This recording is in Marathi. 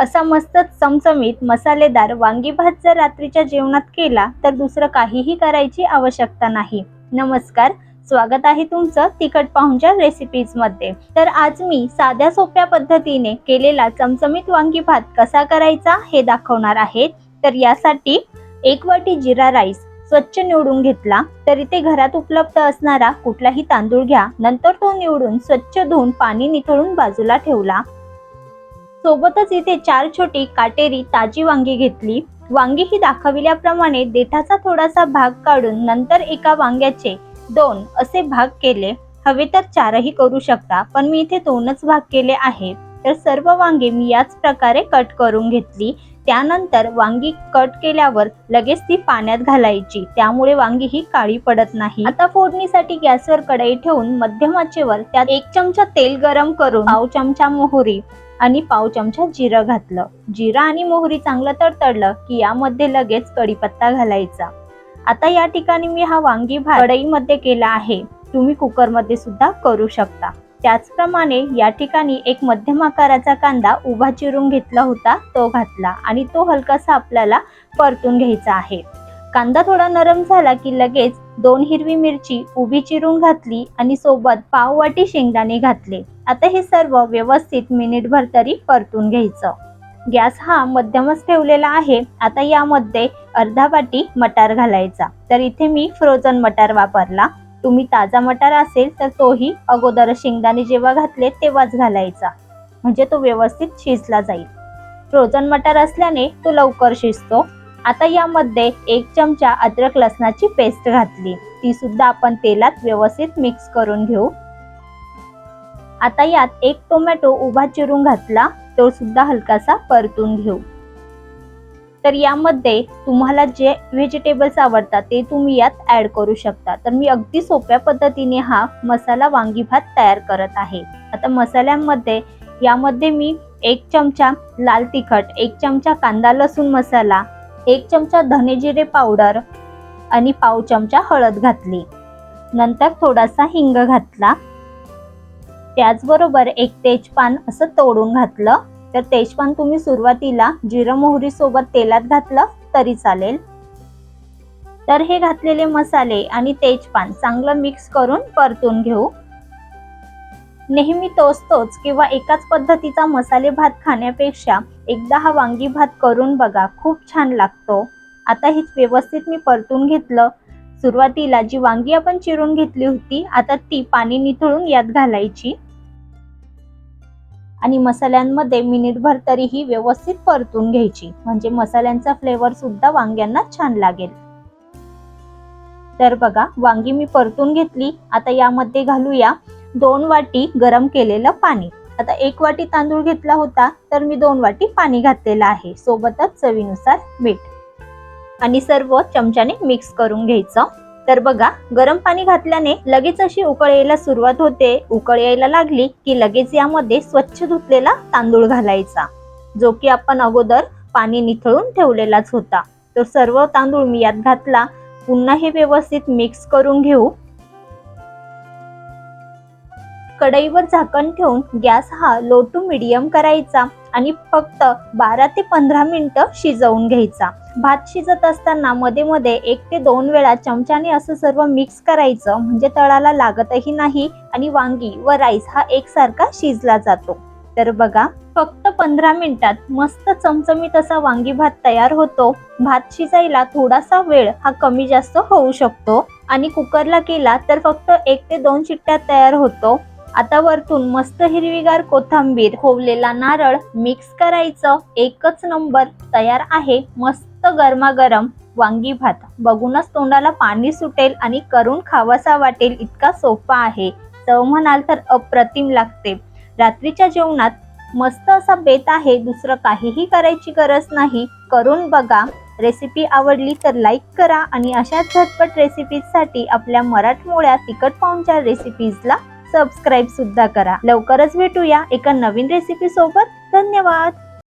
असा मस्त चमचमीत मसालेदार वांगी भात जर रात्रीच्या जेवणात केला तर दुसरं काहीही करायची आवश्यकता नाही. नमस्कार स्वागत आहे तुमचं तिखट पाहुणच्या रेसिपीजमध्ये. तर आज मी साध्या सोप्या पद्धतीने केलेला चमचमीत वांगी भात कसा करायचा हे दाखवणार आहे. तर यासाठी एक वाटी जिरा राईस स्वच्छ निवडून घेतला. तर इथे घरात उपलब्ध असणारा कुठलाही तांदूळ घ्या. नंतर तो निवडून स्वच्छ धुवून पाणी निथळून बाजूला ठेवला. सोबतच इथे चार छोटी काटेरी ताजी वांगी घेतली. वांगी ही दाखविल्याप्रमाणे देठाचा थोडासा भाग काढून नंतर एका वांग्याचे दोन असे भाग केले. हवे तर चारही करू शकता पण मी इथे दोनच भाग केले आहे. तर सर्व वांगे मी याच प्रकारे कट करून घेतली. त्यानंतर वांगी कट केल्यावर लगेच ती पाण्यात घालायची. त्यामुळे वांगी ही काळी पडत नाही. आता फोडणीसाठी गॅसवर कढई ठेवून मध्यम आचेवर त्यात एक चमचा तेल गरम करून पाव चमचा मोहरी आणि पाव चमचा जिरं घातलं. जिरं आणि मोहरी चांगलं तडतडलं की यामध्ये लगेच कढीपत्ता घालायचा. आता या ठिकाणी मी हा वांगी भात कढईमध्ये केला आहे. तुम्ही कुकरमध्ये सुद्धा करू शकता. त्याचप्रमाणे या ठिकाणी एक मध्यम आकाराचा कांदा उभा चिरून घेतला होता तो घातला आणि तो हलकासा आपल्याला परतून घ्यायचा आहे. कांदा थोडा नरम झाला की लगेच दोन हिरवी मिरची उभी चिरून घातली आणि सोबत पाव वाटी शेंगदाणे घातले. आता हे सर्व व्यवस्थित मिनिटभर तरी परतून घ्यायचं. गॅस हा मध्यमच ठेवलेला आहे. आता यामध्ये अर्धा वाटी मटार घालायचा. तर इथे मी फ्रोझन मटार वापरला. तुम्ही ताजा मटार असेल तर तोही अगोदर शेंगदाणे जेव्हा घातले तेव्हाच घालायचा. म्हणजे तो व्यवस्थित शिजला जाईल. फ्रोझन मटार असल्याने तो लवकर शिजतो. आता यामध्ये एक चमचा अद्रक लसणाची पेस्ट घातली. ती सुद्धा आपण तेलात व्यवस्थित मिक्स करून घेऊ. आता यात एक टोमॅटो उभा चिरून घातला. तो सुद्धा हलकासा परतून घेऊ. तर यामध्ये तुम्हाला जे व्हेजिटेबल्स आवडतात ते तुम्ही यात ऍड करू शकता. तर मी अगदी सोप्या पद्धतीने हा मसाला वांगी भात तयार करत आहे. आता मसाल्यांमध्ये यामध्ये मी एक चमचा लाल तिखट एक चमचा कांदा लसूण मसाला एक चमचा धने जिरे पावडर आणि पाव चमचा हळद घातली. नंतर थोडासा हिंग घातला. त्याचबरोबर एक तेजपान असं तोडून घातलं. तर तेजपान तुम्ही सुरुवातीला जिरं मोहरी सोबत तेलात घातलं तरी चालेल. तर हे घातलेले मसाले आणि तेजपान चांगलं मिक्स करून परतून घेऊ. नेहमी तोच तोच किंवा एकाच पद्धतीचा मसाले भात खाण्यापेक्षा एकदा हा वांगी भात करून बघा खूप छान लागतो. आता हेच व्यवस्थित मी परतून घेतलं. सुरुवातीला जी वांगी आपण चिरून घेतली होती आता ती पाणी निथळून यात घालायची. आणि मसाल्यांमध्ये मिनिटभर तरीही व्यवस्थित परतून घ्यायची. म्हणजे मसाल्यांचा फ्लेवर सुद्धा वांग्यांना छान लागेल. तर बघा वांगी मी परतून घेतली. आता यामध्ये घालूया दोन वाटी गरम केलेलं पाणी. आता एक वाटी तांदूळ घेतला होता तर मी दोन वाटी पाणी घातलेलं आहे. सोबतच चवीनुसार मीठ. आणि सर्व चमच्याने मिक्स करून घ्यायचं. तर बघा गरम पाणी घातल्याने लगेच अशी उकळ यायला सुरुवात होते. उकळ यायला लागली की लगेच यामध्ये स्वच्छ धुतलेला तांदूळ घालायचा जो की आपण अगोदर पाणी निथळून ठेवलेलाच होता. तर सर्व तांदूळ मी यात घातला. पुन्हा हे व्यवस्थित मिक्स करून घेऊ. कढईवर झाकण ठेवून गॅस हा लो टू मिडियम करायचा आणि फक्त बारा ते पंधरा मिनिटं शिजवून घ्यायचा. भात शिजत असताना मध्ये मध्ये एक ते दोन वेळा चमच्याने असं सर्व मिक्स करायचं म्हणजे तळाला लागतही नाही आणि वांगी व राईस हा एकसारखा शिजला जातो. तर बघा फक्त पंधरा मिनिटात मस्त चमचमीत असा वांगी भात तयार होतो. भात शिजायला थोडासा वेळ हा कमी जास्त होऊ शकतो. आणि कुकरला केला तर फक्त एक ते दोन शिट्ट्या तयार होतो. आता वरतून मस्त हिरवीगार कोथंबीर खोवलेला नारळ मिक्स करायचं. एकच नंबर तयार आहे. मस्त गरमागरम वांगी भात. बघूनच तोंडाला पाणी सुटेल आणि करून खावासा वाटेल. इतका सोपा आहे. चव म्हणाल तर अप्रतिम लागते. रात्रीच्या जेवणात मस्त असा बेत आहे. दुसरं काहीही करायची गरज नाही. करून बघा. रेसिपी आवडली तर लाईक करा आणि अशाच झटपट रेसिपीजसाठी आपल्या मराठमोळ्या तिखट पाहुणच्या रेसिपीजला सबस्क्राईब सुद्धा करा. लवकरच भेटूया एका नवीन रेसिपी सोबत. धन्यवाद.